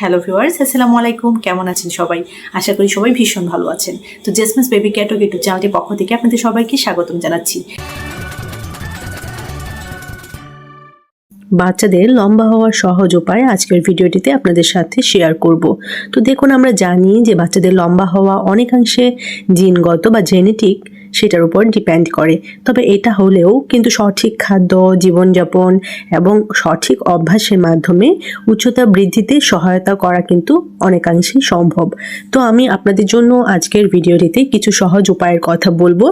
Hello viewers, আসসালামু আলাইকুম। কেমন আছেন সবাই? আশা করি সবাই ভীষণ ভালো আছেন। তো জেসমিস বেবি ক্যাটক ইউটিউব চ্যানেলটির পক্ষ থেকে আপনাদের সবাইকে স্বাগতম জানাচ্ছি। বাচ্চাদের লম্বা হওয়ার সহজ উপায় আজকের ভিডিওটিতে আপনাদের সাথে শেয়ার করব। তো দেখুন, আমরা জানি যে বাচ্চাদের লম্বা হওয়া অনেকাংশে জিনগত বা জেনেটিক সেটার উপর ডিপেন্ড করে। তবে এটা হলেও কিন্তু সঠিক খাদ্য, জীবনযাপন এবং সঠিক অভ্যাসের মাধ্যমে উচ্চতা বৃদ্ধিতে সহায়তা করা কিন্তু অনেকাংশেই সম্ভব। তো আমি আপনাদের জন্য আজকের ভিডিওটিতে কিছু সহজ উপায়ের কথা বলব,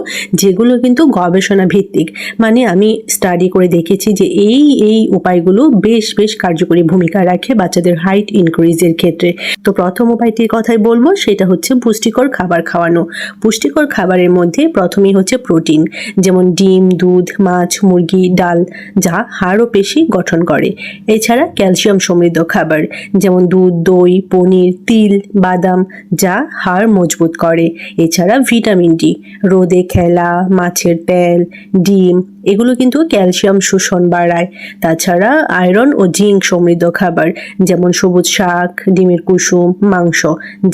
যেগুলো কিন্তু গবেষণা ভিত্তিক। মানে আমি স্টাডি করে দেখেছি যে এই এই উপায়গুলো বেশ বেশ কার্যকরী ভূমিকা রাখে বাচ্চাদের হাইট ইনক্রিজের ক্ষেত্রে। তো প্রথম উপায়টির কথাই বলব, সেটা হচ্ছে পুষ্টিকর খাবার খাওয়ানো। পুষ্টিকর খাবারের মধ্যে প্রথমেই হচ্ছে প্রোটিন, যেমন ডিম, দুধ, মাছ, মুরগি, ডাল, যা হাড় ও পেশি গঠন করে। এছাড়া ক্যালসিয়াম সমৃদ্ধ খাবার, যেমন দুধ, দই, পনির, তিল, বাদাম, যা হাড় মজবুত করে। এছাড়া ভিটামিন ডি, রোদে খেলা, মাছের তেল, ডিম এগুলো কিন্তু ক্যালসিয়াম, শোষণ বাড়ায়। তাছাড়া আয়রন ও জিঙ্ক সমৃদ্ধ খাবার, যেমন সবুজ শাক, ডিমের কুসুম, মাংস,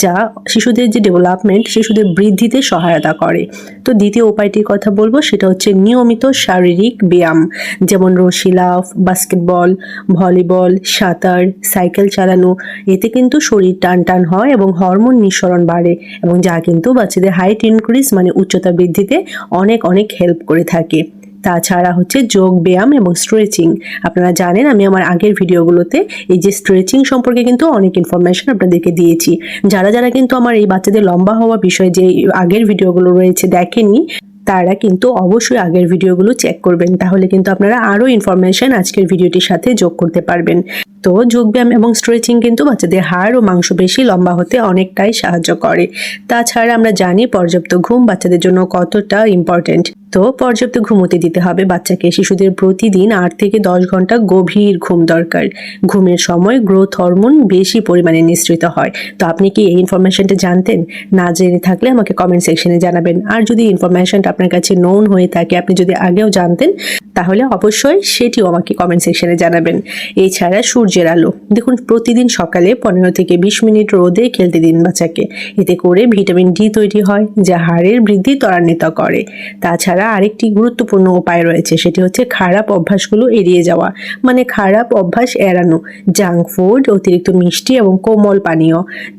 যা শিশুদের যে ডেভেলপমেন্ট শিশুদের বৃদ্ধিতে সহায়তা করে। তো দ্বিতীয় উপায়টির কথা বলব, সেটা হচ্ছে নিয়মিত শারীরিক ব্যায়াম, যেমন রশি, লাফ বাস্কেটবল ভলিবল সাঁতার সাইকেল চালানো। এতে কিন্তু শরীর টান টান হয় এবং হরমোন নিঃসরণ বাড়ে এবং যা কিন্তু বাচ্চাদের হাইট ইনক্রিজ মানে উচ্চতা বৃদ্ধিতে অনেক অনেক হেল্প করে থাকে। তাছাড়া হচ্ছে যোগ ব্যায়াম এবং স্ট্রেচিং আপনারা জানেন, আমি আমার আগের ভিডিওগুলোতে এই যে স্ট্রেচিং সম্পর্কে কিন্তু অনেক ইনফরমেশন আপনাদেরকে দিয়েছি। যারা যারা কিন্তু আমার এই বাচ্চাদের লম্বা হওয়া বিষয়ে যে আগের ভিডিওগুলো রয়েছে দেখেননি তারা কিন্তু অবশ্যই আগের ভিডিওগুলো চেক করবেন। তাহলে কিন্তু আপনারা আরও ইনফরমেশন আজকের ভিডিওটির সাথে যোগ করতে পারবেন। তো যোগব্যায়াম এবং স্ট্রেচিং কিন্তু বাচ্চাদের হাড় ও মাংসপেশি লম্বা হতে অনেকটাই সাহায্য করে। তাছাড়া আমরা জানি পর্যাপ্ত ঘুম বাচ্চাদের জন্য কতটা ইম্পর্টেন্ট তো পর্যাপ্ত ঘুমোতে দিতে হবে বাচ্চাকে। শিশুদের প্রতিদিন আট থেকে দশ ঘণ্টা গভীর ঘুম দরকার। ঘুমের সময় গ্রোথ হরমোন বেশি পরিমাণে নিঃসৃত হয়। তো আপনি কি এই ইনফরমেশনটা জানতেন? না জেনে থাকলে আমাকে কমেন্ট সেকশনে জানাবেন। আর যদি ইনফরমেশনটা আপনার কাছে নোন হয়ে থাকে, আপনি যদি আগেও জানতেন, তাহলে অবশ্যই সেটিও আমাকে কমেন্ট সেকশনে জানাবেন। এছাড়া সূর্যের আলো, দেখুন প্রতিদিন সকালে পনেরো থেকে বিশ মিনিট রোদে খেলতে দিন বাচ্চাকে। এতে করে ভিটামিন ডি তৈরি হয়, যা হাড়ের বৃদ্ধি ত্বরান্বিত করে। তাছাড়া আরেকটি গুরুত্বপূর্ণ উপায় রয়েছে, সেটি হচ্ছে খারাপ অভ্যাসগুলো এড়িয়ে যাওয়া মানে খারাপ অভ্যাস এড়ানো জাঙ্ক ফুড অতিরিক্ত মিষ্টি এবং কোমল পানীয়,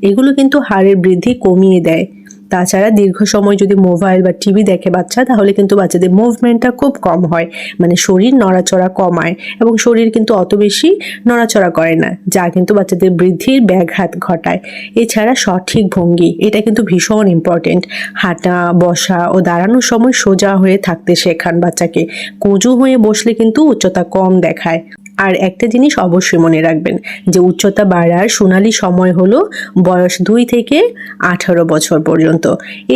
এগুলো কিন্তু হাড়ের বৃদ্ধি কমিয়ে দেয়। তাছাড়া দীর্ঘ সময় যদি মোবাইল বা টিভি দেখে বাচ্চা, তাহলে কিন্তু বাচ্চাদের মুভমেন্টটা খুব কম হয়। মানে শরীর নড়াচড়া কমায় এবং শরীর কিন্তু অত বেশি নড়াচড়া করে না, যা কিন্তু বাচ্চাদের বৃদ্ধির ব্যাঘাত ঘটায়। এছাড়া সঠিক ভঙ্গি, এটা কিন্তু ভীষণ ইম্পর্টেন্ট হাঁটা, বসা ও দাঁড়ানোর সময় সোজা হয়ে থাকতে শেখান বাচ্চাকে। কুঁজু হয়ে বসলে কিন্তু উচ্চতা কম দেখায়। আর একটা জিনিস অবশ্যই মনে রাখবেন, যে উচ্চতা বাড়ার সোনালি সময় হলো বয়স দুই থেকে আঠারো বছর পর্যন্ত।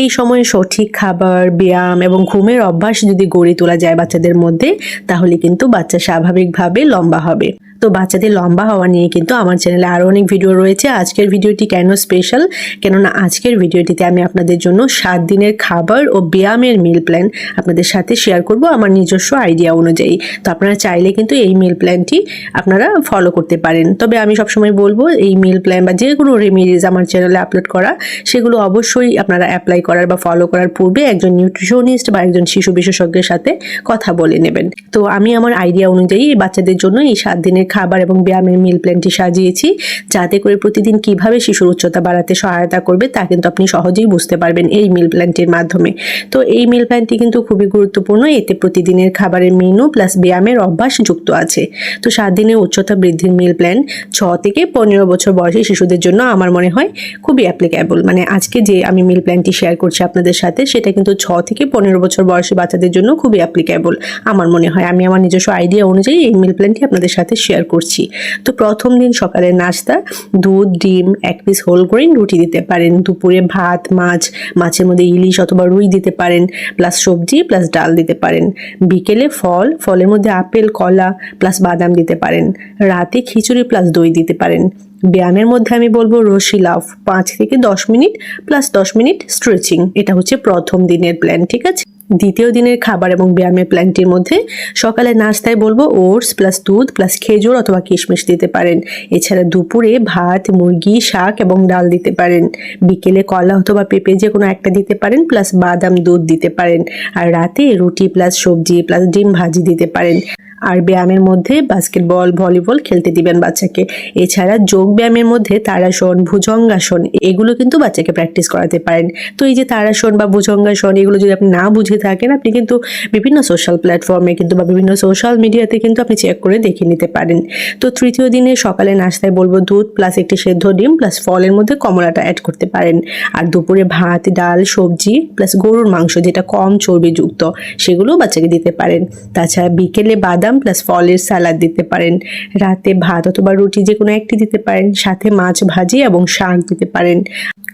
এই সময়ে সঠিক খাবার, ব্যায়াম এবং ঘুমের অভ্যাস যদি গড়ে তোলা যায় বাচ্চাদের মধ্যে, তাহলে কিন্তু বাচ্চা স্বাভাবিকভাবে লম্বা হবে। তো বাচ্চাদের লম্বা হওয়া নিয়ে কিন্তু আমার চ্যানেলে আরও অনেক ভিডিও রয়েছে। আজকের ভিডিওটি কেন স্পেশাল কেননা আজকের ভিডিওটিতে আমি আপনাদের জন্য সাত দিনের খাবার ও ব্যায়ামের মিল প্ল্যান আপনাদের সাথে শেয়ার করব আমার নিজস্ব আইডিয়া অনুযায়ী। তো আপনারা চাইলে কিন্তু এই মিল প্ল্যানটি আপনারা ফলো করতে পারেন। তবে আমি সবসময় বলব, এই মিল প্ল্যান বা যে কোনো রেমিডিজ আমার চ্যানেলে আপলোড করা, সেগুলো অবশ্যই আপনারা অ্যাপ্লাই করার বা ফলো করার পূর্বে একজন নিউট্রিশনিস্ট বা একজন শিশু বিশেষজ্ঞের সাথে কথা বলে নেবেন। তো আমি আমার আইডিয়া অনুযায়ী বাচ্চাদের জন্য এই সাত দিনের খাবার এবং ব্যায়ামের মিল প্ল্যানটি সাজিয়েছি। যাতে করে প্রতিদিন কীভাবে শিশুর উচ্চতা বাড়াতে সহায়তা করবে তা কিন্তু আপনি সহজেই বুঝতে পারবেন এই মিল প্ল্যানটির মাধ্যমে। তো এই মিল প্ল্যানটি কিন্তু খুবই গুরুত্বপূর্ণ, এতে প্রতিদিনের খাবারের মেনু প্লাস ব্যায়ামের অভ্যাস যুক্ত আছে। তো সাত দিনের উচ্চতা বৃদ্ধির মিল প্ল্যান ছ থেকে পনেরো বছর বয়সী শিশুদের জন্য আমার মনে হয় খুবই অ্যাপ্লিকেবল মানে আজকে যে আমি মিল প্ল্যানটি শেয়ার করছি আপনাদের সাথে, সেটা কিন্তু ছ থেকে পনেরো বছর বয়সী বাচ্চাদের জন্য খুবই অ্যাপ্লিকেবল আমার মনে হয়। আমি আমার নিজস্ব আইডিয়া অনুযায়ী এই মিল প্ল্যানটি আপনাদের সাথে শেয়ার করছি। তো প্রথম দিন সকালের নাস্তা, দুধ, ডিম, এক পিস হোল গ্রেন রুটি দিতে পারেন। দুপুরে ভাত, মাছ, মাছের মধ্যে ইলিশ অথবা রুই দিতে পারেন প্লাস সবজি প্লাস ডাল দিতে পারেন। বিকেলে ফল, ফলের মধ্যে আপেল, কলা প্লাস বাদাম দিতে পারেন। রাতে খিচুড়ি প্লাস দই দিতে পারেন। ব্যায়ামের মধ্যে আমি বলব রশি লাফ, পাঁচ থেকে দশ মিনিট প্লাস দশ মিনিট স্ট্রেচিং এটা হচ্ছে প্রথম দিনের প্ল্যান ঠিক আছে? দ্বিতীয় দিনের খাবার এবং ব্যায়ামের প্ল্যানটির মধ্যে সকালে নাস্তায় বলব ওটস প্লাস দুধ প্লাস খেজুর অথবা কিশমিশ দিতে পারেন। এছাড়া দুপুরে ভাত, মুরগি, শাক এবং ডাল দিতে পারেন। বিকেলে কলা অথবা পেঁপে যে কোনো একটা দিতে পারেন প্লাস বাদাম দুধ দিতে পারেন। আর রাতে রুটি প্লাস সবজি প্লাস ডিম ভাজি দিতে পারেন। আর ব্যায়ামের মধ্যে বাস্কেটবল ভলিবল খেলতে দিবেন বাচ্চাকে। এছাড়া যোগ ব্যায়ামের মধ্যে তারাসন, ভুজঙ্গাসন, এগুলো কিন্তু বাচ্চাকে প্র্যাকটিস করাতে পারেন। তো এই যে তারাসন বা ভুজঙ্গাসন, এগুলো যদি আপনি না বুঝে থাকেন, আপনি কিন্তু বিভিন্ন সোশ্যাল প্ল্যাটফর্মে কিন্তু বা বিভিন্ন সোশ্যাল মিডিয়াতে কিন্তু আপনি চেক করে দেখে নিতে পারেন। তো তৃতীয় দিনে সকালে নাস্তায় বলব দুধ প্লাস একটি সেদ্ধ ডিম প্লাস ফলের মধ্যে কমলাটা অ্যাড করতে পারেন। আর দুপুরে ভাত, ডাল, সবজি প্লাস গরুর মাংস যেটা কম চর্বিযুক্ত সেগুলো বাচ্চাকে দিতে পারেন। তাছাড়া বিকেলে বাদাম প্লাস ফলের স্যালাড দিতে পারেন, রাতে ভাত অথবা রুটি যে কোনো একটি দিতে পারেন, সাথে মাছ ভাজি এবং শাক দিতে পারেন।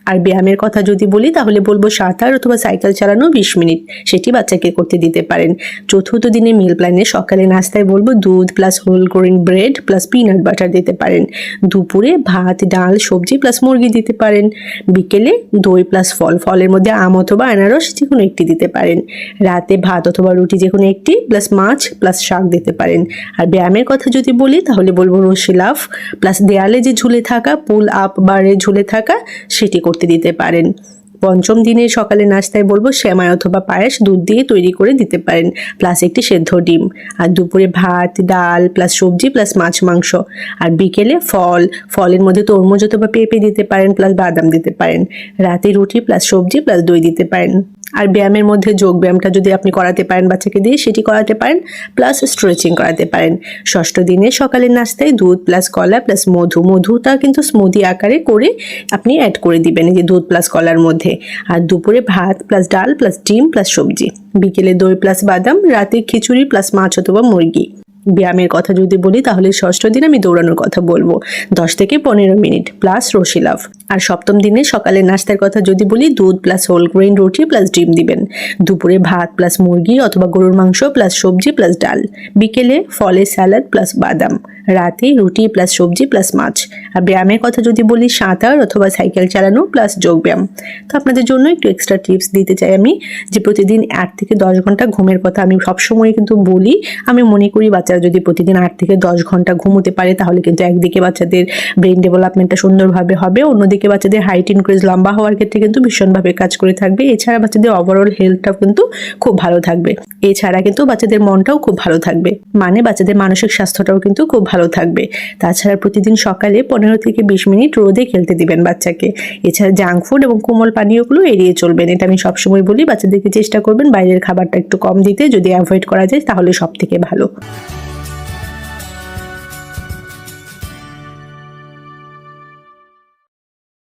আর ব্যায়ামের কথা যদি বলি, তাহলে বলব সাঁতার অথবা সাইকেল চালানো বিশ মিনিট, সেটি বাচ্চাকে করতে দিতে পারেন। চতুর্থ দিনে মিল প্ল্যানে সকালে নাস্তায় বলব দুধ plus whole grain bread plus peanut butter দিতে পারেন। দুপুরে ভাত, ডাল, সবজি প্লাস মুরগি দিতে পারেন। বিকেলে দই প্লাস ফল, ফলের মধ্যে আম অথবা আনারস যে কোনো একটি দিতে পারেন। রাতে ভাত অথবা রুটি যে কোনো একটি প্লাস মাছ প্লাস শাক দিতে পারেন। আর ব্যায়ামের কথা যদি বলি, তাহলে বলব রশি লাফ প্লাস দেয়ালে যে ঝুলে থাকা পুল আপ বারে ঝুলে থাকা, সেটি করতে দিতে পারেন। পঞ্চম দিনে সকালে নাস্তায় বলব শ্যামাই অথবা পায়েস দুধ দিয়ে তৈরি করে দিতে পারেন প্লাস একটি সেদ্ধ ডিম। আর দুপুরে ভাত, ডাল প্লাস সবজি প্লাস মাছ, মাংস। আর বিকেলে ফল, ফলের মধ্যে তরমুজ অথবা পেঁপে দিতে পারেন প্লাস বাদাম দিতে পারেন। রাতে রুটি প্লাস সবজি প্লাস দই দিতে পারেন। আর ব্যায়ামের মধ্যে যোগ ব্যায়ামটা যদি আপনি করাতে পারেন বাচ্চাকে দিয়ে, সেটি করাতে পারেন প্লাস স্ট্রেচিং করাতে পারেন। ষষ্ঠ দিনে সকালের নাস্তায় দুধ প্লাস কলা প্লাস মধু। মধুটা কিন্তু স্মুদি আকারে করে আপনি অ্যাড করে দিবেন, এই যে দুধ প্লাস কলার মধ্যে। আর দুপুরে ভাত প্লাস ডাল প্লাস ডিম প্লাস সবজি। বিকেলে দই প্লাস বাদাম, রাতে খিচুড়ি প্লাস মাছ অথবা মুরগি। ব্যায়ামের কথা যদি বলি, তাহলে ষষ্ঠ দিন আমি দৌড়ানোর কথা বলব। দশ থেকে পনেরো মিনিট প্লাস রশি লাভ। আর সপ্তম দিনে সকালে নাস্তার কথা যদি বলি, দুধ প্লাস হোল গ্রেন রুটি প্লাস ডিম দিবেন। দুপুরে ভাত প্লাস মুরগি অথবা গরুর মাংস প্লাস সবজি প্লাস ডাল। বিকেলে ফলের স্যালাড প্লাস বাদাম। রাতে রুটি প্লাস সবজি প্লাস মাছ। আর ব্যায়ামের কথা যদি বলি, সাঁতার অথবা সাইকেল চালানো প্লাস যোগ ব্যায়াম তো আপনাদের জন্য একটু এক্সট্রা টিপস দিতে চাই আমি, যে প্রতিদিন আট থেকে দশ ঘণ্টা ঘুমের কথা আমি সবসময় কিন্তু বলি। আমি মনে করি বাচ্চারা যদি প্রতিদিন আট থেকে দশ ঘণ্টা ঘুমোতে পারে, তাহলে কিন্তু একদিকে বাচ্চাদের ব্রেন ডেভেলপমেন্টটা সুন্দরভাবে হবে, অন্যদিকে বাচ্চাদের হাইট ইনক্রিজ লম্বা হওয়ার ক্ষেত্রে কিন্তু ভীষণভাবে কাজ করে থাকবে। এছাড়া বাচ্চাদের ওভারঅল হেলথটাও কিন্তু খুব ভালো থাকবে। এছাড়া কিন্তু বাচ্চাদের মনটাও খুব ভালো থাকবে। মানে বাচ্চাদের মানসিক স্বাস্থ্যটাও কিন্তু খুব ভালো থাকবে। তাছাড়া প্রতিদিন সকালে পনেরো থেকে বিশ মিনিট রোদে খেলতে দিবেন বাচ্চাকে। এছাড়া জাঙ্ক ফুড এবং কোমল পানীয়গুলো এড়িয়ে চলবেন। এটা আমি সবসময় বলি, বাচ্চাদেরকে চেষ্টা করবেন বাইরের খাবারটা একটু কম দিতে। যদি অ্যাভয়েড করা যায়, তাহলে সব থেকে ভালো।